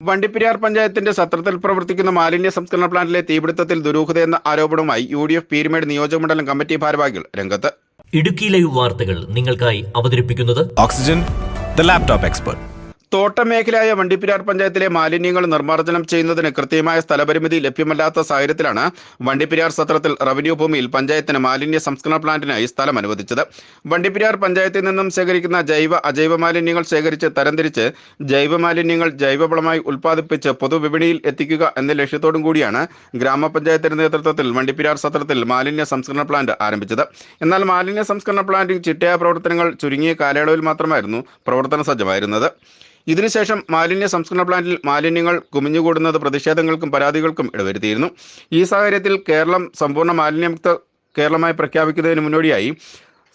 വണ്ടിപ്പെരിയാർ പഞ്ചായത്തിന്റെ സത്രത്തിൽ പ്രവർത്തിക്കുന്ന മാലിന്യ സംസ്കരണ പ്ലാന്റിലെ തീപിടുത്തത്തിൽ ദുരൂഹതയെന്ന ആരോപണവുമായി യു ഡി എഫ് പീരുമേട് നിയോജകമണ്ഡലം കമ്മിറ്റി ഭാരവാഹികൾ രംഗത്ത് ഇടുക്കി ലൈവ് വാർത്തകൾ നിങ്ങൾക്കായി അവതരിപ്പിക്കുന്നത് ഓക്സിജൻ ദ ലാപ്ടോപ്പ് expert. തോട്ടമേഖലയായ വണ്ടിപ്പിരാർ പഞ്ചായത്തിലെ മാലിന്യങ്ങൾ നിർമ്മാർജനം ചെയ്യുന്നതിന് കൃത്യമായ സ്ഥലപരിമിതി ലഭ്യമല്ലാത്ത സാഹചര്യത്തിലാണ് വണ്ടിപ്പിരാർ സത്രത്തിൽ റവന്യൂ ഭൂമിയിൽ പഞ്ചായത്തിന് മാലിന്യ സംസ്കരണ പ്ലാന്റിനായി സ്ഥലം അനുവദിച്ചത്. വണ്ടിപ്പിരാർ പഞ്ചായത്തിൽ നിന്നും ശേഖരിക്കുന്ന ജൈവ അജൈവ മാലിന്യങ്ങൾ ശേഖരിച്ച് തരംതിരിച്ച് ജൈവ മാലിന്യങ്ങൾ ജൈവവളമായി ഉൽപ്പാദിപ്പിച്ച് പൊതുവിപണിയിൽ എത്തിക്കുക എന്ന ലക്ഷ്യത്തോടും കൂടിയാണ് ഗ്രാമപഞ്ചായത്തിന്റെ നേതൃത്വത്തിൽ വണ്ടിപ്പിരാർ സത്രത്തിൽ മാലിന്യ സംസ്കരണ പ്ലാന്റ് ആരംഭിച്ചത്. എന്നാൽ മാലിന്യ സംസ്കരണ പ്ലാന്റിൽ ചിട്ടയായ പ്രവർത്തനങ്ങൾ ചുരുങ്ങിയ കാലയളവിൽ മാത്രമായിരുന്നു പ്രവർത്തന സജ്ജമായിരുന്നത്. ഇതിനുശേഷം മാലിന്യ സംസ്കരണ പ്ലാന്റിൽ മാലിന്യങ്ങൾ കുമിഞ്ഞുകൂടുന്നത് പ്രതിഷേധങ്ങൾക്കും പരാതികൾക്കും ഇടവരുത്തിയിരുന്നു. ഈ സാഹചര്യത്തിൽ കേരളം സമ്പൂർണ മാലിന്യമുക്ത കേരളമായി പ്രഖ്യാപിക്കുന്നതിന് മുന്നോടിയായി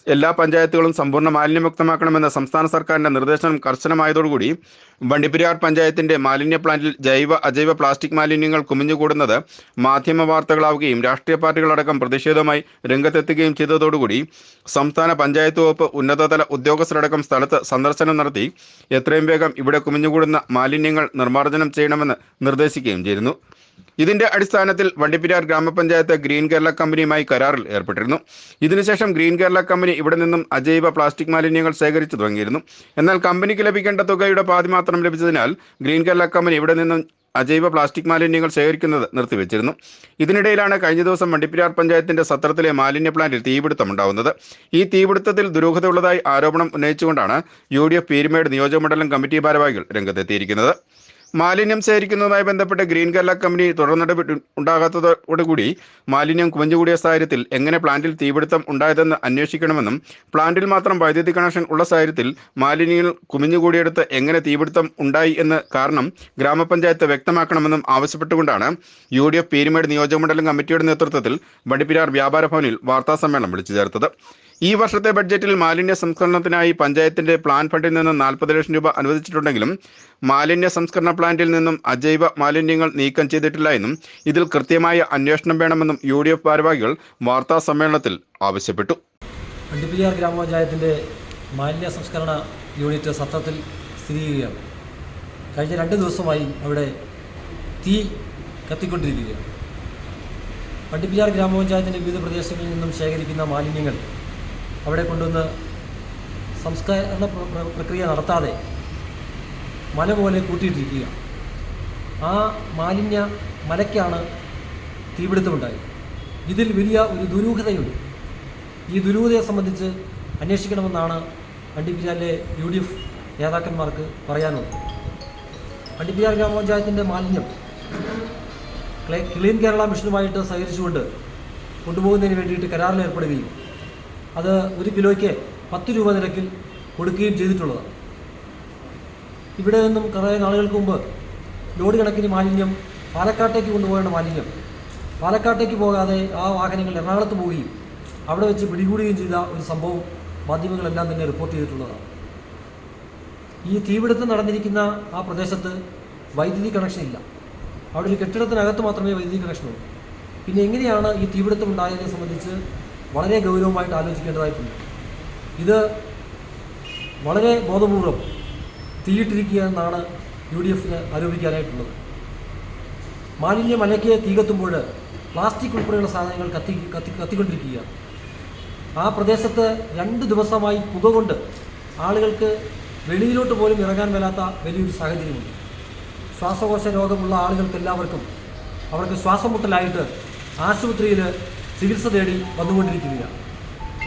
എല്ലാ പഞ്ചായത്തുകളും സമ്പൂർണ മാലിന്യമുക്തമാക്കണമെന്ന സംസ്ഥാന സർക്കാരിന്റെ നിർദ്ദേശം കർശനമായതോടുകൂടി വണ്ടിപ്പെരിയാർ പഞ്ചായത്തിന്റെ മാലിന്യ പ്ലാന്റിൽ ജൈവ അജൈവ പ്ലാസ്റ്റിക് മാലിന്യങ്ങൾ കുമിഞ്ഞുകൂടുന്നത് മാധ്യമ വാർത്തകളാവുകയും രാഷ്ട്രീയ പാർട്ടികളടക്കം പ്രതിഷേധവുമായി രംഗത്തെത്തുകയും ചെയ്തതോടുകൂടി സംസ്ഥാന പഞ്ചായത്ത് വകുപ്പ് ഉന്നതതല ഉദ്യോഗസ്ഥരടക്കം സ്ഥലത്ത് സന്ദർശനം നടത്തി എത്രയും വേഗം ഇവിടെ കുമിഞ്ഞുകൂടുന്ന മാലിന്യങ്ങൾ നിർമ്മാർജനം ചെയ്യണമെന്ന് നിർദ്ദേശിക്കുകയും ചെയ്തിരുന്നു. ഇതിന്റെ അടിസ്ഥാനത്തിൽ വണ്ടിപ്പെരിയാർ ഗ്രാമപഞ്ചായത്ത് ഗ്രീൻ കേരള കമ്പനിയുമായി കരാറിൽ ഏർപ്പെട്ടിരുന്നു. ഇതിനുശേഷം ഗ്രീൻ കേരള കമ്പനി ഇവിടെ നിന്നും അജൈവ പ്ലാസ്റ്റിക് മാലിന്യങ്ങൾ ശേഖരിച്ചു തുടങ്ങിയിരുന്നു. എന്നാൽ കമ്പനിക്ക് ലഭിക്കേണ്ട തുകയുടെ പാതി മാത്രം ലഭിച്ചതിനാൽ ഗ്രീൻ കേരള കമ്പനി ഇവിടെ നിന്നും അജൈവ പ്ലാസ്റ്റിക് മാലിന്യങ്ങൾ ശേഖരിക്കുന്നത് നിർത്തിവെച്ചിരുന്നു. ഇതിനിടയിലാണ് കഴിഞ്ഞ ദിവസം വണ്ടിപ്പിരാർ പഞ്ചായത്തിന്റെ സത്രത്തിലെ മാലിന്യ പ്ലാന്റിൽ തീപിടുത്തമുണ്ടാവുന്നത് ഈ തീപിടുത്തത്തിൽ ദുരൂഹതയുള്ളതായി ആരോപണം ഉന്നയിച്ചുകൊണ്ടാണ് യു ഡി എഫ് പീരുമേട് നിയോജകമണ്ഡലം കമ്മിറ്റി ഭാരവാഹികൾ രംഗത്തെത്തിയിരിക്കുന്നത്. മാലിന്യം ശേഖരിക്കുന്നതുമായി ബന്ധപ്പെട്ട് ഗ്രീൻ കേരള കമ്പനി തുടർനടപടി ഉണ്ടാകാത്തതോടുകൂടി മാലിന്യം കുമിഞ്ഞുകൂടിയ സാഹചര്യത്തിൽ എങ്ങനെ പ്ലാന്റിൽ തീപിടുത്തം ഉണ്ടായതെന്ന് അന്വേഷിക്കണമെന്നും പ്ലാന്റിൽ മാത്രം വൈദ്യുതി കണക്ഷൻ ഉള്ള സാഹചര്യത്തിൽ മാലിന്യങ്ങൾ കുമിഞ്ഞുകൂടിയെടുത്ത് എങ്ങനെ തീപിടുത്തം ഉണ്ടായി എന്ന് കാരണം ഗ്രാമപഞ്ചായത്ത് വ്യക്തമാക്കണമെന്നും ആവശ്യപ്പെട്ടുകൊണ്ടാണ് യു ഡി എഫ് പീരുമേട് നിയോജകമണ്ഡലം കമ്മിറ്റിയുടെ നേതൃത്വത്തിൽ വടിപ്പിരാർ വ്യാപാര ഭവനിൽ വാർത്താ സമ്മേളനം വിളിച്ചു ചേർത്തത്. ഈ വർഷത്തെ ബഡ്ജറ്റിൽ മാലിന്യ സംസ്കരണത്തിനായി പഞ്ചായത്തിന്റെ പ്ലാൻ ഫണ്ടിൽ നിന്ന് നാൽപ്പത് ലക്ഷം രൂപ അനുവദിച്ചിട്ടുണ്ടെങ്കിലും മാലിന്യ സംസ്കരണ പ്ലാന്റിൽ നിന്നും അജൈവ മാലിന്യങ്ങൾ നീക്കം ചെയ്തിട്ടില്ല എന്നും ഇതിൽ കൃത്യമായ അന്വേഷണം വേണമെന്നും യു ഡി എഫ് ഭാരവാഹികൾ വാർത്താ സമ്മേളനത്തിൽ ആവശ്യപ്പെട്ടു. ഗ്രാമപഞ്ചായത്തിന്റെ മാലിന്യ സംസ്കരണ യൂണിറ്റ് സത്രത്തിൽ സ്ഥിതി ചെയ്യുകയാണ്. കഴിഞ്ഞ രണ്ട് ദിവസമായി അവിടെ തീ കത്തിക്കൊണ്ടിരിക്കുകയാണ്. വണ്ടിപ്പെരിയാർ ഗ്രാമപഞ്ചായത്തിന്റെ വിവിധ പ്രദേശങ്ങളിൽ നിന്നും ശേഖരിക്കുന്ന മാലിന്യങ്ങൾ അവിടെ കൊണ്ടുവന്ന് സംസ്കരണ പ്ര- പ്ര- പ്രക്രിയ നടത്താതെ മല പോലെ കൂട്ടിയിട്ടിരിക്കുക. ആ മാലിന്യ മലയ്ക്കാണ് തീപിടുത്തമുണ്ടായത്. ഇതിൽ വലിയ ഒരു ദുരൂഹതയുണ്ട്. ഈ ദുരൂഹതയെ സംബന്ധിച്ച് അന്വേഷിക്കണമെന്നാണ് വണ്ടിപ്പെരിയാറിലെ യു ഡി എഫ് നേതാക്കന്മാർക്ക് പറയാനുള്ളത്. വണ്ടിപ്പെരിയാർ ഗ്രാമപഞ്ചായത്തിന്റെ മാലിന്യം ക്ലീൻ കേരള മിഷനുമായിട്ട് സഹകരിച്ചുകൊണ്ട് കൊണ്ടുപോകുന്നതിന് വേണ്ടിയിട്ട് കരാറിൽ ഏർപ്പെടുകയും അത് ഒരു കിലോയ്ക്ക് പത്ത് രൂപ നിരക്കിൽ കൊടുക്കുകയും ചെയ്തിട്ടുള്ളതാണ് ഇവിടെ നിന്നും കുറേ നാളുകൾക്ക് മുമ്പ് ലോഡ് കണക്കിന് മാലിന്യം പാലക്കാട്ടേക്ക് കൊണ്ടുപോകേണ്ട മാലിന്യം. പാലക്കാട്ടേക്ക് പോകാതെ ആ വാഹനങ്ങൾ എറണാകുളത്ത് പോവുകയും അവിടെ വെച്ച് പിടികൂടുകയും ചെയ്ത ഒരു സംഭവം മാധ്യമങ്ങളെല്ലാം തന്നെ റിപ്പോർട്ട് ചെയ്തിട്ടുള്ളതാണ്. ഈ തീപിടുത്തം നടന്നിരിക്കുന്ന ആ പ്രദേശത്ത് വൈദ്യുതി കണക്ഷൻ ഇല്ല. അവിടെ ഒരു കെട്ടിടത്തിനകത്ത് മാത്രമേ വൈദ്യുതി കണക്ഷനുള്ളൂ പിന്നെ എങ്ങനെയാണ് ഈ തീപിടുത്തം ഉണ്ടായതിനെ സംബന്ധിച്ച് വളരെ ഗൗരവമായിട്ട് ആലോചിക്കേണ്ടതായിട്ടുണ്ട്. ഇത് വളരെ ബോധപൂർവം തീയിട്ടിരിക്കുക എന്നാണ് യു ഡി എഫിന് ആരോപിക്കാനായിട്ടുള്ളത്. മാലിന്യം മലയ്ക്ക് തീ കത്തുമ്പോൾ പ്ലാസ്റ്റിക് ഉൾപ്പെടെയുള്ള സാധനങ്ങൾ കത്തി കത്തി കത്തിക്കൊണ്ടിരിക്കുകയാണ്. ആ പ്രദേശത്ത് രണ്ട് ദിവസമായി പുക കൊണ്ട് ആളുകൾക്ക് വെളിയിലോട്ട് പോലും ഇറങ്ങാൻ മേലാത്ത വലിയൊരു സാഹചര്യമുണ്ട്. ശ്വാസകോശ രോഗമുള്ള ആളുകൾക്ക് എല്ലാവർക്കും അവർക്ക് ശ്വാസം മുട്ടലായിട്ട് ആശുപത്രിയിൽ ചികിത്സ തേടി വന്നുകൊണ്ടിരിക്കുകയാണ്.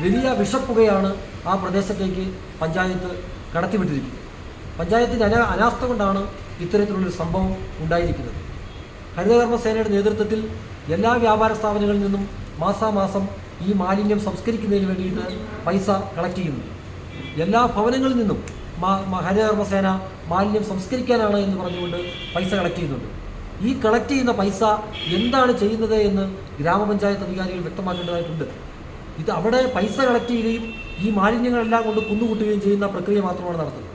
വലിയ വിഷപ്പുകയാണ് ആ പ്രദേശത്തേക്ക് പഞ്ചായത്ത് കടത്തിവിട്ടിരിക്കുന്നത്. പഞ്ചായത്തിന്റെ അനാ അനാസ്ഥ കൊണ്ടാണ് ഇത്തരത്തിലുള്ളൊരു സംഭവം ഉണ്ടായിരിക്കുന്നത്. ഹരിതകർമ്മ സേനയുടെ നേതൃത്വത്തിൽ എല്ലാ വ്യാപാര സ്ഥാപനങ്ങളിൽ നിന്നും മാസാമാസം ഈ മാലിന്യം സംസ്കരിക്കുന്നതിന് വേണ്ടിയിട്ട് പൈസ കളക്ട് ചെയ്യുന്നു എല്ലാ ഭവനങ്ങളിൽ നിന്നും ഹരിതകർമ്മസേന മാലിന്യം സംസ്കരിക്കാനാണ് എന്ന് പറഞ്ഞുകൊണ്ട് പൈസ കളക്ട് ചെയ്യുന്നുണ്ട്. ഈ കളക്ട് ചെയ്യുന്ന പൈസ എന്താണ് ചെയ്യുന്നത് എന്ന് ഗ്രാമപഞ്ചായത്ത് അധികാരികൾ വ്യക്തമാക്കേണ്ടതായിട്ടുണ്ട്. ഇത് അവിടെ പൈസ കളക്ട് ചെയ്യുകയും ഈ മാലിന്യങ്ങളെല്ലാം കൊണ്ട് കുന്നുകൂട്ടുകയും ചെയ്യുന്ന പ്രക്രിയ മാത്രമാണ് നടത്തുന്നത്.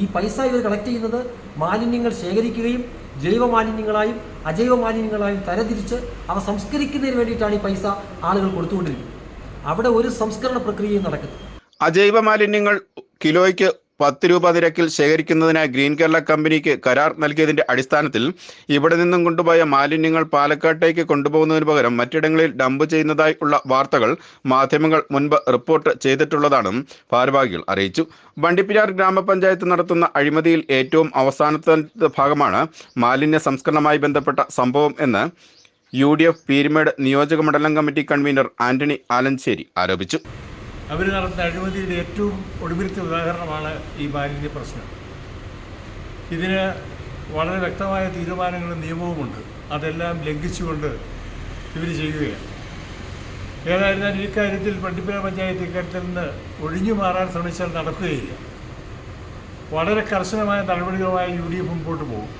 ഈ പൈസ ഇവർ കളക്ട് ചെയ്യുന്നത് മാലിന്യങ്ങൾ ശേഖരിക്കുകയും ജൈവ മാലിന്യങ്ങളായും അജൈവ മാലിന്യങ്ങളായും തരംതിരിച്ച് അവ സംസ്കരിക്കുന്നതിന് വേണ്ടിയിട്ടാണ് ഈ പൈസ ആളുകൾ കൊടുത്തുകൊണ്ടിരിക്കുന്നത്. അവിടെ ഒരു സംസ്കരണ പ്രക്രിയയും നടക്കുന്നത് അജൈവ മാലിന്യങ്ങൾ കിലോയ്ക്ക് പത്ത് രൂപ നിരക്കിൽ ശേഖരിക്കുന്നതിനായി ഗ്രീൻ കേരള കമ്പനിക്ക് കരാർ നൽകിയതിന്റെ അടിസ്ഥാനത്തിൽ ഇവിടെ നിന്നും കൊണ്ടുപോയ മാലിന്യങ്ങൾ പാലക്കാട്ടേക്ക് കൊണ്ടുപോകുന്നതിന് പകരം മറ്റിടങ്ങളിൽ ഡംപ് ചെയ്യുന്നതായി ഉള്ള വാർത്തകൾ മാധ്യമങ്ങൾ മുൻപ് റിപ്പോർട്ട് ചെയ്തിട്ടുള്ളതാണ് ഭാരവാഹികൾ അറിയിച്ചു. വണ്ടിപ്പിരാർ ഗ്രാമപഞ്ചായത്ത് നടത്തുന്ന അഴിമതിയിൽ ഏറ്റവും അവസാനത്തെ ഭാഗമാണ് മാലിന്യ സംസ്കരണമായി ബന്ധപ്പെട്ട സംഭവം എന്ന് യു ഡി എഫ് പീരുമേട് നിയോജക മണ്ഡലം കമ്മിറ്റി കൺവീനർ ആന്റണി ആലഞ്ചേരി ആരോപിച്ചു. അവർ നടത്തുന്ന അഴിമതിയുടെ ഏറ്റവും ഒടുവിലത്തെ ഉദാഹരണമാണ് ഈ മാലിന്യ പ്രശ്നം. ഇതിന് വളരെ വ്യക്തമായ തീരുമാനങ്ങളും നിയമവുമുണ്ട്. അതെല്ലാം ലംഘിച്ചുകൊണ്ട് ഇവർ ചെയ്യുകയാണ്. ഏതായിരുന്നാലും ഇക്കാര്യത്തിൽ പണ്ടിപ്പുര പഞ്ചായത്ത് ഇക്കാര്യത്തിൽ നിന്ന് ഒഴിഞ്ഞു മാറാൻ ശ്രമിച്ചാൽ നടക്കുകയില്ല. വളരെ കർശനമായ നടപടികളുമായി യു ഡി എഫ് മുമ്പോട്ട് പോകും.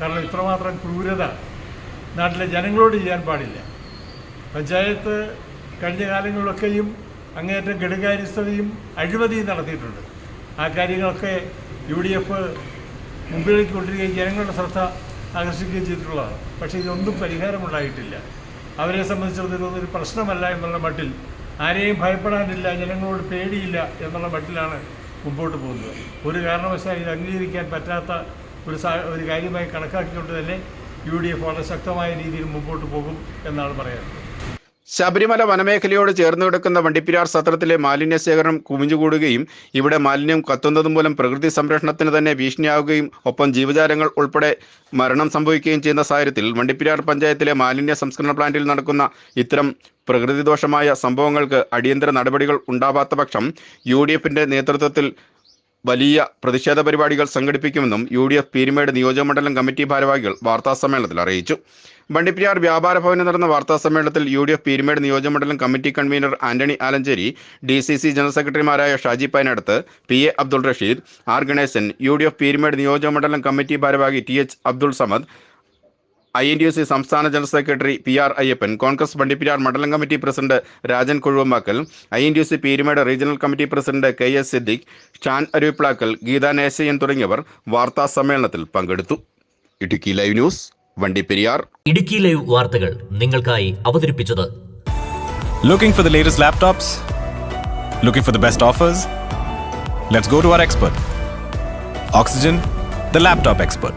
കാരണം ഇത്രമാത്രം ക്രൂരത നാട്ടിലെ ജനങ്ങളോട് ചെയ്യാൻ പാടില്ല. പഞ്ചായത്ത് കഴിഞ്ഞ കാലങ്ങളിലൊക്കെയും അങ്ങേയറ്റം കെടുകാര്യസ്ഥതയും അഴിമതിയും നടത്തിയിട്ടുണ്ട്. ആ കാര്യങ്ങളൊക്കെ യു ഡി എഫ് മുമ്പിലേക്ക് കൊണ്ടിരിക്കുകയും ജനങ്ങളുടെ ശ്രദ്ധ ആകർഷിക്കുകയും ചെയ്തിട്ടുള്ളതാണ്. പക്ഷേ ഇതൊന്നും പരിഹാരമുണ്ടായിട്ടില്ല. അവരെ സംബന്ധിച്ചിടത്തോളം ഒരു പ്രശ്നമല്ല എന്നുള്ള മട്ടിൽ ആരെയും ഭയപ്പെടാനില്ല ജനങ്ങളോട് പേടിയില്ല എന്നുള്ള മട്ടിലാണ് മുമ്പോട്ട് പോകുന്നത്. ഒരു കാരണവശാൽ ഇത് അംഗീകരിക്കാൻ പറ്റാത്ത ഒരു ഒരു കാര്യമായി കണക്കാക്കിക്കൊണ്ട് തന്നെ യു ഡി എഫ് വളരെ ശക്തമായ രീതിയിൽ മുമ്പോട്ട് പോകും എന്നാണ് പറയാനുള്ളത്. ശബരിമല വനമേഖലയോട് ചേർന്ന് കിടക്കുന്ന വണ്ടിപ്പിരാർ സത്രത്തിലെ മാലിന്യ ശേഖരണം കുമിഞ്ഞുകൂടുകയും ഇവിടെ മാലിന്യം കത്തുന്നത് മൂലം പ്രകൃതി സംരക്ഷണത്തിന് തന്നെ ഭീഷണിയാവുകയും ഒപ്പം ജീവജാലങ്ങൾ ഉൾപ്പെടെ മരണം സംഭവിക്കുകയും ചെയ്യുന്ന സാഹചര്യത്തിൽ വണ്ടിപ്പിരാർ പഞ്ചായത്തിലെ മാലിന്യ സംസ്കരണ പ്ലാന്റിൽ നടക്കുന്ന ഇത്തരം പ്രകൃതിദോഷമായ സംഭവങ്ങൾക്ക് അടിയന്തര നടപടികൾ ഉണ്ടാവാത്ത പക്ഷം യു ഡി എഫിന്റെ നേതൃത്വത്തിൽ വലിയ പ്രതിഷേധ പരിപാടികൾ സംഘടിപ്പിക്കുമെന്നും യു ഡി എഫ് പീരുമേട് നിയോജകമണ്ഡലം കമ്മിറ്റി ഭാരവാഹികൾ വാർത്താസമ്മേളനത്തിൽ അറിയിച്ചു. ബണ്ടിപ്പിയാർ വ്യാപാര ഭവനിൽ നടന്ന വാർത്താസമ്മേളനത്തിൽ യു ഡി എഫ് പീരുമേട് നിയോജകമണ്ഡലം committee convener Antony Alanchery D C C general സെക്രട്ടറിമാരായ Shaji Painadath P A Abdul Rasheed R Ganesan U D F Peermade നിയോജകമണ്ഡലം കമ്മിറ്റി ഭാരവാഹി T H Abdul Samad I N D S C സംസ്ഥാന general secretary P R Ayyappan Congress Vandiperiyar മണ്ഡലം committee president Rajan Kuzhuvampakkal I N D S C Peermade regional committee president K S Siddique Shan Aruviplakkal Geetha Nesayan തുടങ്ങിയവർ വാർത്താ സമ്മേളനത്തിൽ പങ്കെടുത്തു. Idukki live news Vandiperiyar Idukki live വാർത്തകൾ നിങ്ങൾക്കായി അവതരിപ്പിച്ചത് looking for the latest laptops looking for the best offers let's go to our expert Oxygen the laptop expert.